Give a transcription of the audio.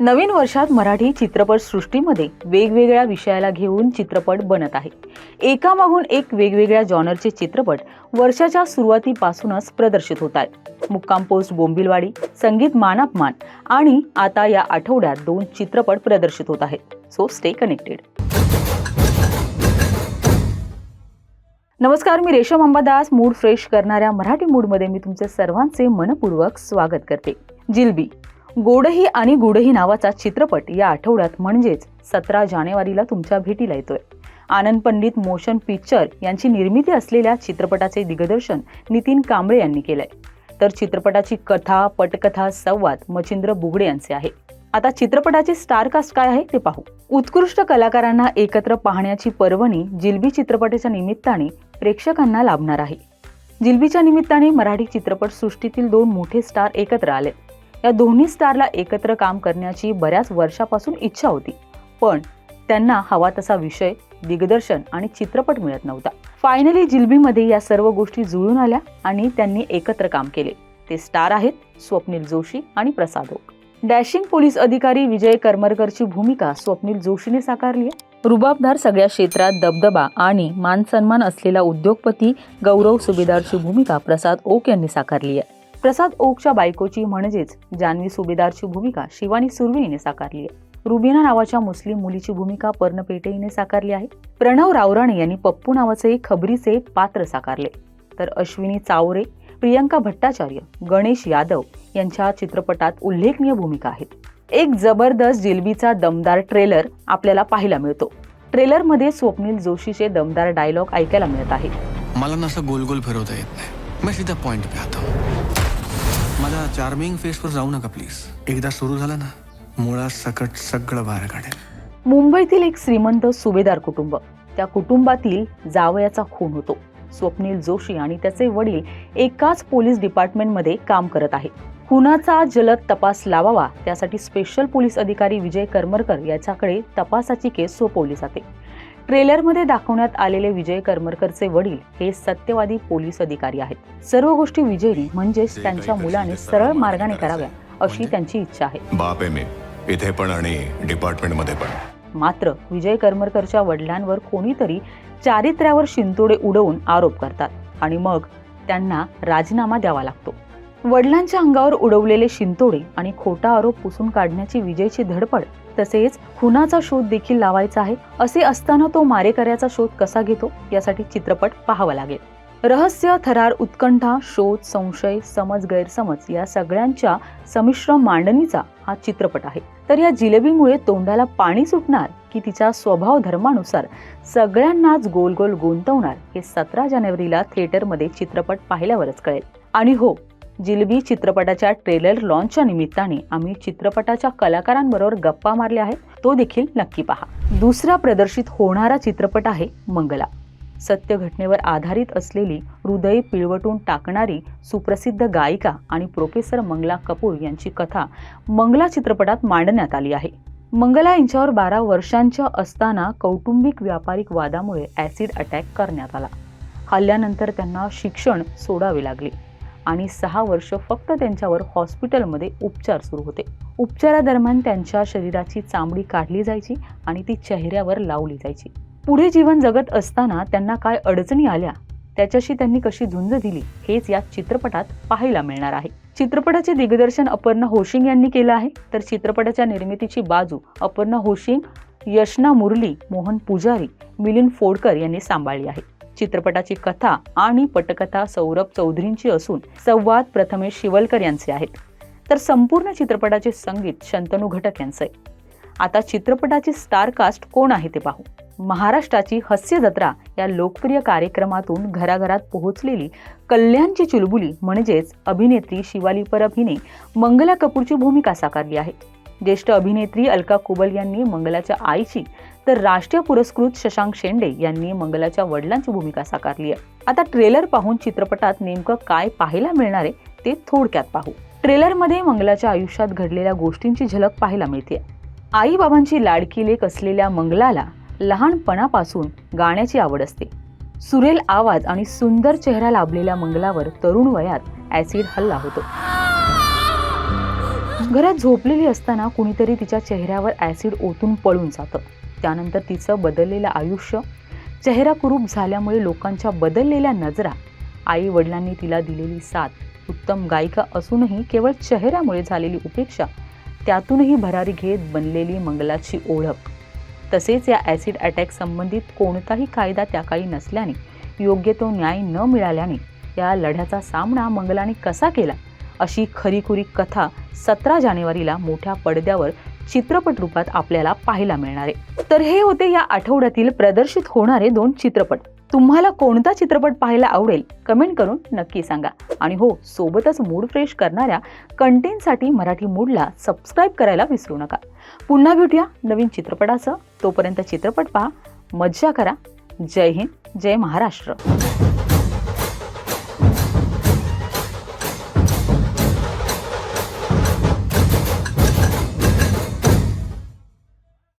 नवीन वर्षात मराठी चित्रपट सृष्टीमध्ये वेगवेगळ्या विषयाला घेऊन चित्रपट बनत आहे. एकामागून एक वेगवेगळ्या जॉनरचे चित्रपट वर्षाच्या सुरुवातीपासूनच प्रदर्शित होत आहेत. मुक्काम पोस्ट बोंबिलवाडी संगीत मानापमान आणि आता या आठवड्यात दोन चित्रपट प्रदर्शित होत आहेत. सो स्टे कनेक्टेड नमस्कार मी रेशम अंबादास मूड फ्रेश करणाऱ्या मराठी मूडमध्ये मी तुमचे सर्वांचे मनपूर्वक स्वागत करते. जिलबी गोडही आणि गुडही नावाचा चित्रपट या आठवड्यात म्हणजेच सतरा जानेवारीला तुमच्या भेटीला येतोय. आनंद पंडित मोशन पिक्चर यांची निर्मिती असलेल्या चित्रपटाचे दिग्दर्शन नितीन कांबळे यांनी केलंय. तर चित्रपटाची कथा पटकथा संवाद मचिंद्र बुगडे यांचे आहे. आता चित्रपटाचे स्टार कास्ट काय आहे ते पाहू. उत्कृष्ट कलाकारांना एकत्र पाहण्याची पर्वणी जिलबी चित्रपटाच्या निमित्ताने प्रेक्षकांना लाभणार आहे. जिलबीच्या निमित्ताने मराठी चित्रपटसृष्टीतील दोन मोठे स्टार एकत्र आले. या दोन्ही स्टारला एकत्र काम करण्याची बऱ्याच वर्षापासून इच्छा होती. पण त्यांना हवा तसा विषय दिग्दर्शन आणि चित्रपट मिळत नव्हता. फायनली जिलबीमध्ये या सर्व गोष्टी जुळून आल्या आणि त्यांनी एकत्र काम केले. ते स्टार आहेत स्वप्नील जोशी आणि प्रसाद ओक. डॅशिंग पोलीस अधिकारी विजय करमरकरची भूमिका स्वप्नील जोशीने साकारली आहे. रुबाबदार सगळ्या क्षेत्रात दबदबा आणि मान सन्मान असलेला उद्योगपती गौरव सुभेदारची भूमिका प्रसाद ओक यांनी साकारली आहे. प्रसाद ओकच्या बायकोची म्हणजेच जान्हवी सुभेदारची भूमिका शिवानी सुर्वे साकारली आहे. रुबिना नावाच्या मुस्लिम मुलीची भूमिका पर्णपेटे हिने साकारली आहे. प्रणव रावराणे यांनी पप्पू नावाचे खबरीचे पात्र साकारले. तर अश्विनी चावरे प्रियंका भट्टाचार्य गणेश यादव यांच्या चित्रपटात उल्लेखनीय भूमिका आहेत. एक जबरदस्त जिलबीचा दमदार ट्रेलर आपल्याला पाहायला मिळतो. ट्रेलरमध्ये स्वप्नील जोशीचे दमदार डायलॉग ऐकायला मिळत आहे. मला असं गोल गोल फिरवता येत नाही. मी सीधा पॉइंट पे आता माझ्या चार्मिंग फेसवर जाऊ नका प्लीज एकदा सुरू झालं ना मुळात सकट सगळं बाहेर काढेल. मुंबईतील एक श्रीमंत सुभेदार कुटुंब. त्या कुटुंबातील जावयाचा खून होतो. स्वप्नील जोशी आणि त्याचे वडील एकाच पोलीस डिपार्टमेंटमध्ये काम करत आहे. खुनाचा जलद तपास लावावा त्यासाठी स्पेशल पोलीस अधिकारी विजय करमरकर याच्याकडे तपासाची केस सोपवली जाते. ट्रेलरमध्ये दाखवण्यात आलेले विजय करमरकरचे वडील हे सत्यवादी पोलीस अधिकारी आहेत. सर्व गोष्टी विजयने म्हणजेच त्यांच्या मुलाने सरळ मार्गाने कराव्या अशी त्यांची इच्छा आहे. बाप आहे मी. इथे पण आणि डिपार्टमेंटमध्ये पण. मात्र विजय करमरकरच्या वडिलांवर कोणीतरी चारित्र्यावर शिंतोडे उडवून आरोप करतात आणि मग त्यांना राजीनामा द्यावा लागतो. वडिलांच्या अंगावर उडवलेले शिंतोडे आणि खोटा आरोप पुसून काढण्याची विजयची धडपड तसेच खुनाचा शोध देखील लावायचा आहे असे असताना तो मारेकऱ्याचा शोध कसा घेतो यासाठी चित्रपट पाहावा लागेल. रहस्य थरार उत्कंठा शोध संशय समज गैरसमज या सगळ्यांच्या संमिश्र मांडणीचा हा चित्रपट आहे. तर या जिलेबीमुळे तोंडाला पाणी सुटणार की तिच्या स्वभाव धर्मानुसार सगळ्यांनाच गोल गोल गुंतवणार हे सतरा जानेवारीला थिएटरमध्ये चित्रपट पाहिल्यावरच कळेल. आणि हो जिलबी चित्रपटाच्या ट्रेलर लॉन्चच्या निमित्ताने आम्ही चित्रपटाच्या कलाकारांबरोबर गप्पा मारल्या आहेत. तो देखील नक्की पहा. दुसरा प्रदर्शित होणारा चित्रपट आहे मंगला. सत्य घटनेवर आधारित असलेली हृदय पिळवटून टाकणारी सुप्रसिद्ध गायिका आणि प्रोफेसर मंगला कपूर यांची कथा मंगला चित्रपटात मांडण्यात आली आहे. मंगला यांच्यावर बारा वर्षांच्या असताना कौटुंबिक व्यापारिक वादामुळे ॲसिड अटॅक करण्यात आला. हल्ल्यानंतर त्यांना शिक्षण सोडावे लागले. आणि सहा वर्ष फक्त त्यांच्यावर हॉस्पिटलमध्ये उपचार सुरू होते. उपचारादरम्यान त्यांच्या शरीराची चामडी काढली जायची आणि ती चेहऱ्यावर लावली जायची. पुढे जीवन जगत असताना त्यांना काय अडचणी आल्या? त्याच्याशी त्यांनी कशी झुंज दिली? हेच या चित्रपटात पाहायला मिळणार आहे. चित्रपटाचे दिग्दर्शन अपर्णा होशिंग यांनी केलं आहे. तर चित्रपटाच्या निर्मितीची बाजू अपर्णा होशिंग यशना मुरली मोहन पुजारी मिलिंद फोडकर यांनी सांभाळली आहे. चित्रपटाची कथा आणि पटकथा सौरभ चौधरींची असून संवाद प्रथमेश शिवलकर यांचे आहेत. तर संपूर्ण चित्रपटाचे संगीत शंतनू घटक यांचं. आहे आता चित्रपटाची स्टारकास्ट कोण आहे ते पाहू. महाराष्ट्राची हास्य जत्रा या लोकप्रिय कार्यक्रमातून घराघरात पोहोचलेली कल्याणची चुलबुली म्हणजेच अभिनेत्री शिवाली परब हिने मंगला कपूरची भूमिका साकारली आहे. ज्येष्ठ अभिनेत्री अलका कुबल यांनी मंगलाच्या आईची तर राष्ट्रीय पुरस्कृत शशांक शेंडे यांनी मंगलाच्या वडिलांची भूमिका साकारली आहे. आता ट्रेलर पाहून चित्रपटात नेमकं काय पाहायला मिळणार आहे ते थोडक्यात पाहू. ट्रेलरमध्ये मंगलाच्या आयुष्यात घडलेल्या गोष्टींची झलक पाहायला मिळते. आई बाबांची लाडकी लेक असलेल्या मंगलाला लहानपणापासून गाण्याची आवड असते. सुरेल आवाज आणि सुंदर चेहरा लाभलेल्या मंगलावर तरुण वयात ऍसिड हल्ला होतो. घरात झोपलेली असताना कुणीतरी तिच्या चेहऱ्यावर ॲसिड ओतून पळून जातं. त्यानंतर तिचं बदललेलं आयुष्य चेहरा कुरूप झाल्यामुळे लोकांच्या बदललेल्या नजरा आई वडिलांनी तिला दिलेली साथ उत्तम गायिका असूनही केवळ चेहऱ्यामुळे झालेली उपेक्षा त्यातूनही भरारी घेत बनलेली मंगलाची ओळख. तसेच या ॲसिड अटॅक संबंधित कोणताही कायदा त्या काळी नसल्याने योग्य तो न्याय न मिळाल्याने या लढ्याचा सामना मंगलाने कसा केला अशी खरीखुरी कथा सतरा जानेवारीला मोठ्या पडद्यावर चित्रपट रूपात आपल्याला पाहायला मिळणार. आहे तर हे होते या आठवड्यातील प्रदर्शित होणारे दोन चित्रपट. तुम्हाला कोणता चित्रपट पाहायला आवडेल कमेंट करून नक्की सांगा. आणि हो सोबतच मूड फ्रेश करणाऱ्या कंटेंटसाठी मराठी मूडला सबस्क्राईब करायला विसरू नका. पुन्हा भेटूया नवीन चित्रपटासह तोपर्यंत चित्रपट पहा मज्जा करा. जय हिंद जय महाराष्ट्र.